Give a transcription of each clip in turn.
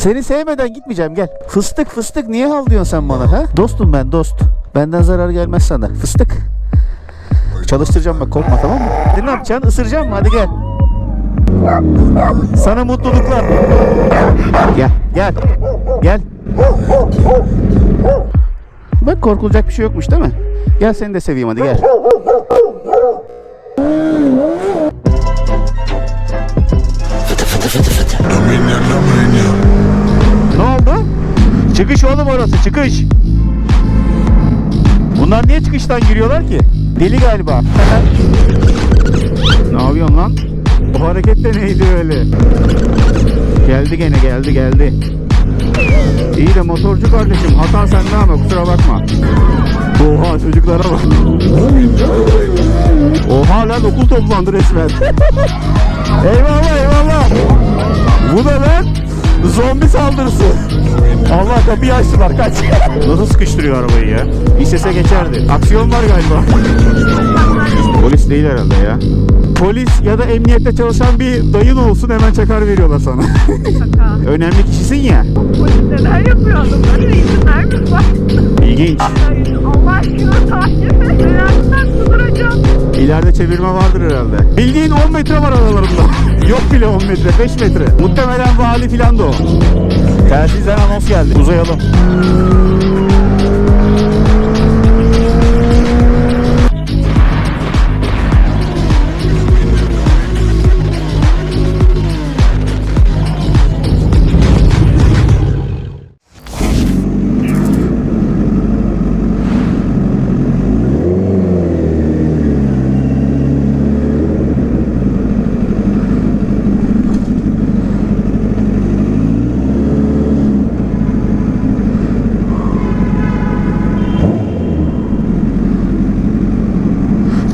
Seni sevmeden gitmeyeceğim gel. Fıstık fıstık niye havlıyorsun sen bana ha? Dostum ben dost. Benden zarar gelmez sana. Fıstık. Çalıştıracağım bak korkma tamam mı? Ne yapacaksın? Isıracağım mı? Hadi gel. Sana mutluluklar. Gel gel. Gel. Bak korkulacak bir şey yokmuş değil mi? Gel seni de seveyim hadi gel. Ne oldu? Çıkış oğlum orası çıkış. Bunlar niye çıkıştan giriyorlar ki? Deli galiba. ne yapıyorsun lan? Bu hareket de neydi öyle? Geldi gene geldi geldi. İyi de motorcu kardeşim hata sende ama kusura bakma. Oha çocuklara bak. Oha lan okul toplandı resmen. eyvallah eyvallah. Bu da lan zombi saldırısı. Allah kapıyı açtılar kaç. Nasıl sıkıştırıyor arabayı ya? İstese geçerdi. Aksiyon var galiba. Polis değil herhalde ya. Polis ya da emniyette çalışan bir dayın olsun hemen çakar veriyorlar sana. Şaka. Önemli kişisin ya. Polis neler yapıyor adamlara izin vermiyor bak. İlginç. Allah aşkına takip et. Kuduracağım. İleride çevirme vardır herhalde. Bildiğin 10 metre var aralarında. Yok bile 10 metre, 5 metre. Muhtemelen vali filan da o. Telsizden anons geldi. Uzayalım.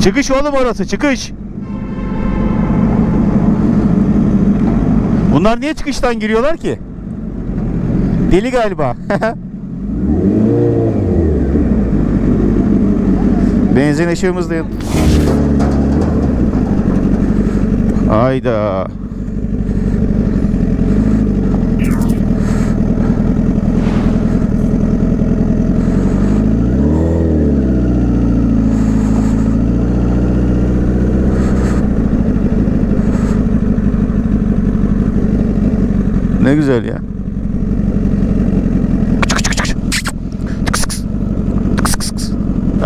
Çıkış oğlum orası çıkış. Bunlar niye çıkıştan giriyorlar ki? Deli galiba. Benzin ışığımız da yan- Ne güzel ya.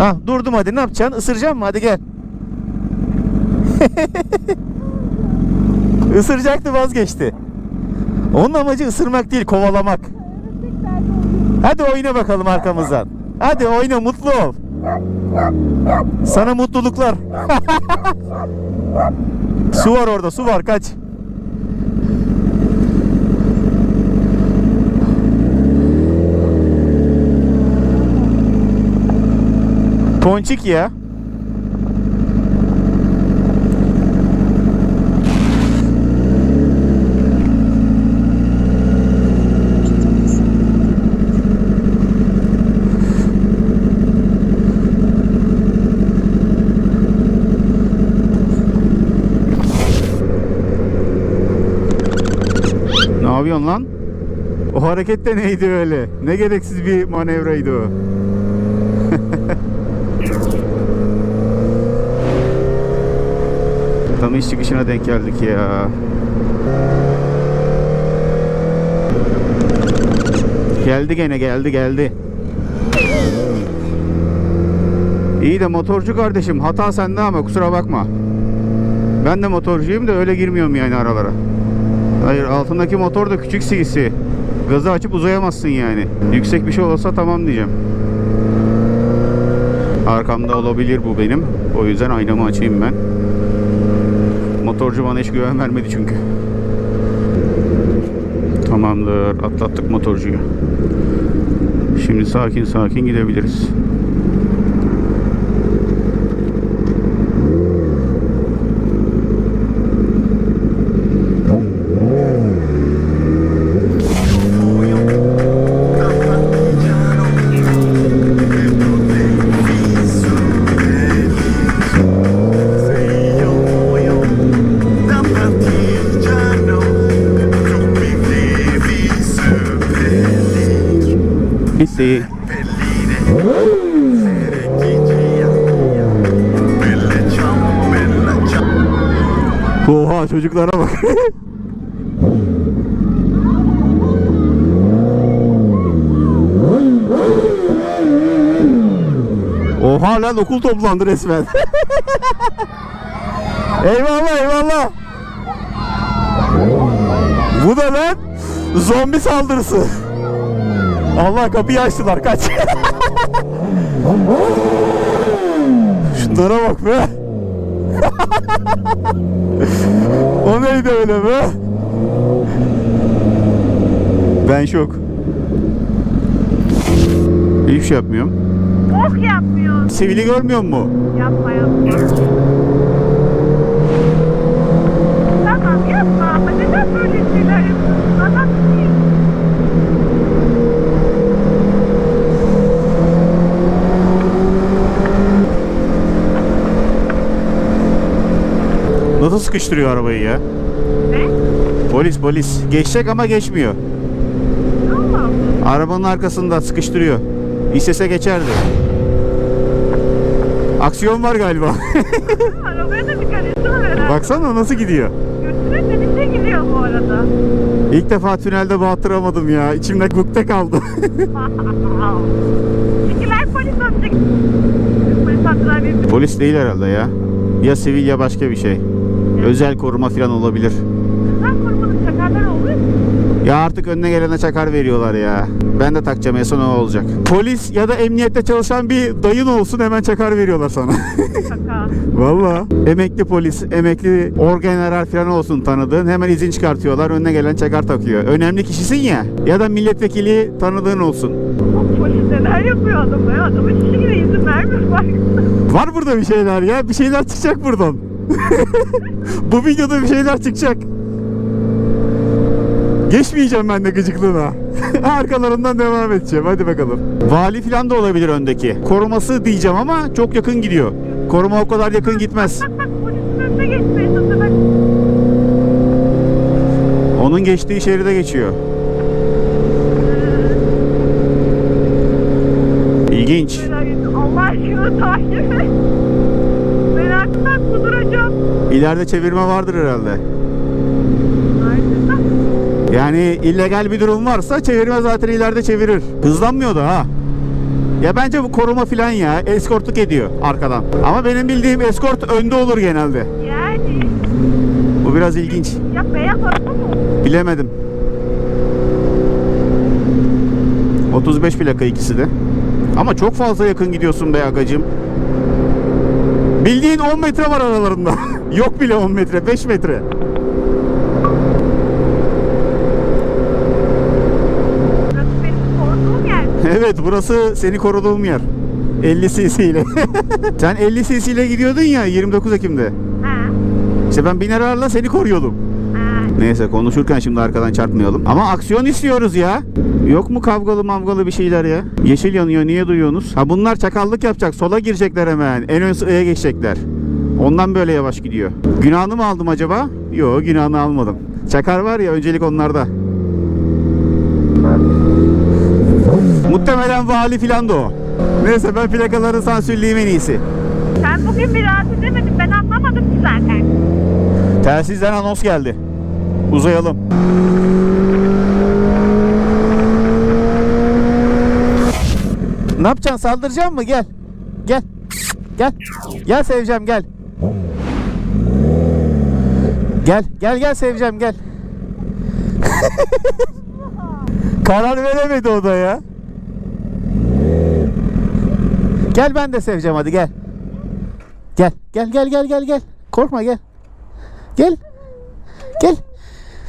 Ah durdum hadi ne yapacaksın? Isıracağım mı? Hadi gel. Isıracaktı vazgeçti. Onun amacı ısırmak değil kovalamak. Hadi oyna bakalım arkamızdan. Hadi oyna mutlu ol. Sana mutluluklar. su var orada su var kaç. Ponçik ya. Ne yapıyorsun lan? O hareket de neydi öyle? Ne gereksiz bir manevraydı o. Tam iş çıkışına denk geldik ya. Geldi gene geldi geldi. İyi de motorcu kardeşim hata sende ama kusura bakma. Ben de motorcuyum da öyle girmiyorum yani aralara. Hayır altındaki motor da küçük CC. Gazı açıp uzayamazsın yani. Yüksek bir şey olsa tamam diyeceğim. Arkamda olabilir bu benim. O yüzden aynamı açayım ben. Motorcu bana hiç güven vermedi çünkü. Tamamdır. Atlattık motorcuyu. Şimdi sakin sakin gidebiliriz. Değil. Oha çocuklara bak. Oha lan okul toplandı resmen. eyvallah eyvallah. Bu da lan zombi saldırısı. Allah kapıyı açtılar kaç. Şunlara bak be. o neydi öyle be? Ben şok. Hiçbir şey yapmıyorum. Oh yapmıyor. Sivili görmüyor mu? Yapma yapma. Tamam yapma neden böyle şeyler yapıyorsun? Adam değil. Nasıl sıkıştırıyor arabayı ya? Ne? Polis polis. Geçecek ama geçmiyor. Allah. Arabanın arkasında sıkıştırıyor. İstese geçerdi. Aksiyon var galiba. Arabaya da dikkat etsene herhalde. Baksana nasıl gidiyor. Götüre denize gidiyor bu arada. İlk defa tünelde battıramadım ya. İçimde gukte kaldı. Çekiler polis atacak. Polis attılar bir Polis değil herhalde ya. Ya sivil ya başka bir şey. Özel koruma falan olabilir. Kızlar korumalı çakarlar oluyor mu? Ya artık önüne gelene çakar veriyorlar ya. Ben de takacağım en son o olacak. Polis ya da emniyette çalışan bir dayın olsun hemen çakar veriyorlar sana. Şaka. Valla. Emekli polis, emekli orgeneral falan olsun tanıdığın hemen izin çıkartıyorlar. Önüne gelen çakar takıyor. Önemli kişisin ya. Ya da milletvekili tanıdığın olsun. O polis neler yapıyor adama ya? Adamın şişine izin vermiyor. Var burada bir şeyler ya. Bir şeyler çıkacak buradan. Bu videoda bir şeyler çıkacak. Geçmeyeceğim ben de gıcıklığına. Arkalarından devam edeceğim. Hadi bakalım. Vali falan da olabilir öndeki. Koruması diyeceğim ama çok yakın gidiyor. Koruma o kadar yakın gitmez. Onun geçtiği şeride geçiyor. İlginç. Allah aşkına takip İleride çevirme vardır herhalde. Yani illegal bir durum varsa çevirme zaten ileride çevirir. Hızlanmıyor ha. Ya bence bu koruma filan ya. Eskortluk ediyor arkadan. Ama benim bildiğim eskort önde olur genelde. Yani. Bu biraz ilginç. Ya beyaz araba mı? Bilemedim. 35 plaka ikisi de. Ama çok fazla yakın gidiyorsun be agacım. Bildiğin 10 metre var aralarında. Yok bile 10 metre, 5 metre. Evet burası seni koruduğum yer. 50 cc ile. Sen 50 cc ile gidiyordun ya 29 Ekim'de. Ha. İşte ben binerarla seni koruyordum. Ha. Neyse konuşurken şimdi arkadan çarpmayalım. Ama aksiyon istiyoruz ya. Yok mu kavgalı mavgalı bir şeyler ya? Yeşil yanıyor niye duyuyorsunuz? Ha bunlar çakallık yapacak. Sola girecekler hemen. En ön sıraya geçecekler. Ondan böyle yavaş gidiyor. Günahını mı aldım acaba? Yok günahını almadım. Çakar var ya öncelik onlarda. Muhtemelen vali filan da o. Neyse ben plakaları sansürleyeyim en iyisi. Sen bugün bir rahat edemedin. Ben anlamadım ki zaten. Telsizden anons geldi. Uzayalım. Ne yapacaksın? Saldıracaksın mı? Gel. Gel. Gel. Gel seveceğim gel. Gel. Gel gel seveceğim gel. Karar veremedi o da ya. Gel ben de seveceğim hadi gel. Gel. Gel gel gel gel gel. Korkma gel. Gel. Gel.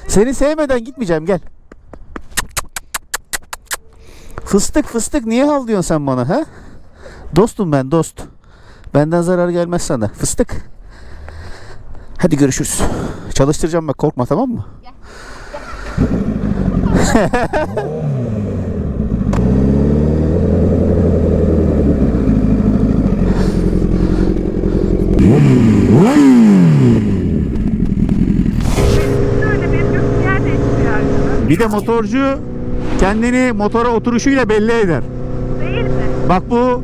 Seni sevmeden gitmeyeceğim gel. Fıstık fıstık niye havlıyorsun sen bana ha? Dostum ben dost. Benden zarar gelmez sana. Fıstık. Hadi görüşürüz. Çalıştıracağım bak korkma tamam mı? Bir de motorcu kendini motora oturuşuyla belli eder. Değil mi? Bak bu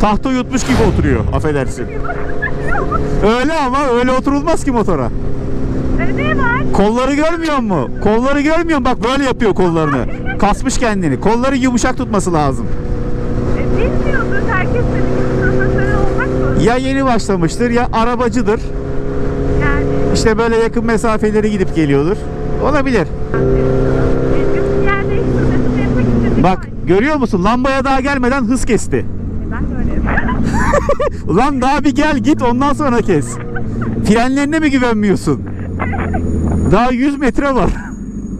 tahta yutmuş gibi oturuyor affedersin. Öyle ama öyle oturulmaz ki motora. E, ne var? Kolları görmüyor mu? Kolları görmüyor mu? Bak böyle yapıyor kollarını. Kasmış kendini. Kolları yumuşak tutması lazım. E, bilmiyordur. Herkes senin gibi profesör olmak zorunda. Ya yeni başlamıştır ya arabacıdır. Yani. İşte böyle yakın mesafeleri gidip geliyordur. Olabilir. Bak görüyor musun? Lambaya daha gelmeden hız kesti. Ben de öyle. Ulan daha bir gel git ondan sonra kes. Frenlerine mi güvenmiyorsun? Daha 100 metre var.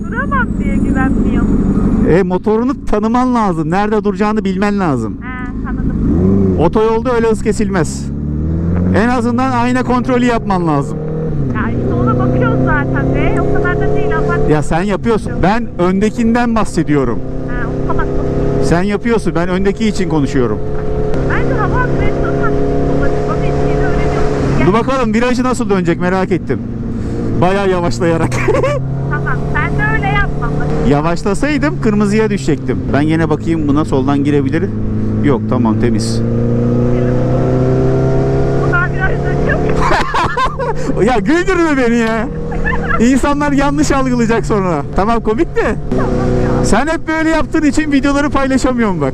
Duramam diye güvenmiyorum. E motorunu tanıman lazım. Nerede duracağını bilmen lazım. He tanıdım. Otoyolda öyle hız kesilmez. En azından ayna kontrolü yapman lazım. Ya işte ona bakıyoruz zaten be. O kadar da değil ama. Ya sen yapıyorsun. Ben öndekinden bahsediyorum. He o kadar. Sen yapıyorsun. Ben öndeki için konuşuyorum. Bence hava atmaya çalışmak olabilir. Bana hiç yeni öğreniyorsun. Dur bakalım virajı nasıl dönecek merak ettim. Bayağı yavaşlayarak. Tamam sen de öyle yapma. Yavaşlasaydım kırmızıya düşecektim. Ben yine bakayım buna soldan girebilir. Yok tamam temiz. Ya güldürme beni ya. İnsanlar yanlış algılayacak sonra. Tamam komik de. tamam ya. Sen hep böyle yaptığın için videoları paylaşamıyorum bak.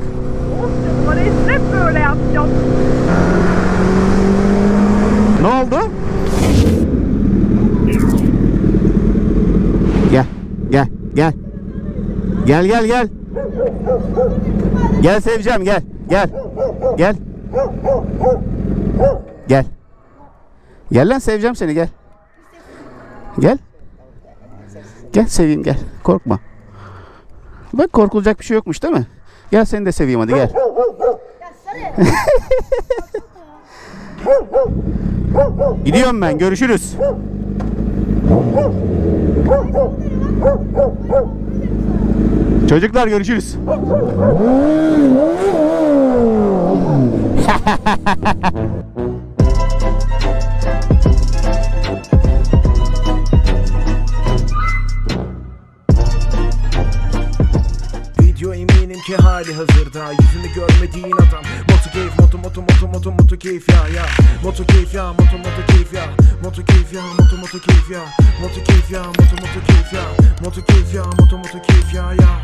Olsun. Hep böyle yapacağım. Ne oldu? Gel, gel, gel. Gel, gel, gel. Gel seveceğim, gel, gel. Gel. Gel. Gel lan seveceğim seni, gel. Gel. Gel seveyim, gel. Korkma. Bak korkulacak bir şey yokmuş değil mi? Gel seni de seveyim hadi gel. Gidiyorum ben. Görüşürüz. Çocuklar görüşürüz. ki hali hazırda Yüzünü görmediğin adam. Moto keyif moto moto moto moto moto keyif ya ya. Moto keyif ya moto moto keyif ya. Moto keyif ya moto moto keyif ya. Moto keyif ya moto moto keyif ya. Moto keyif ya moto moto keyif ya ya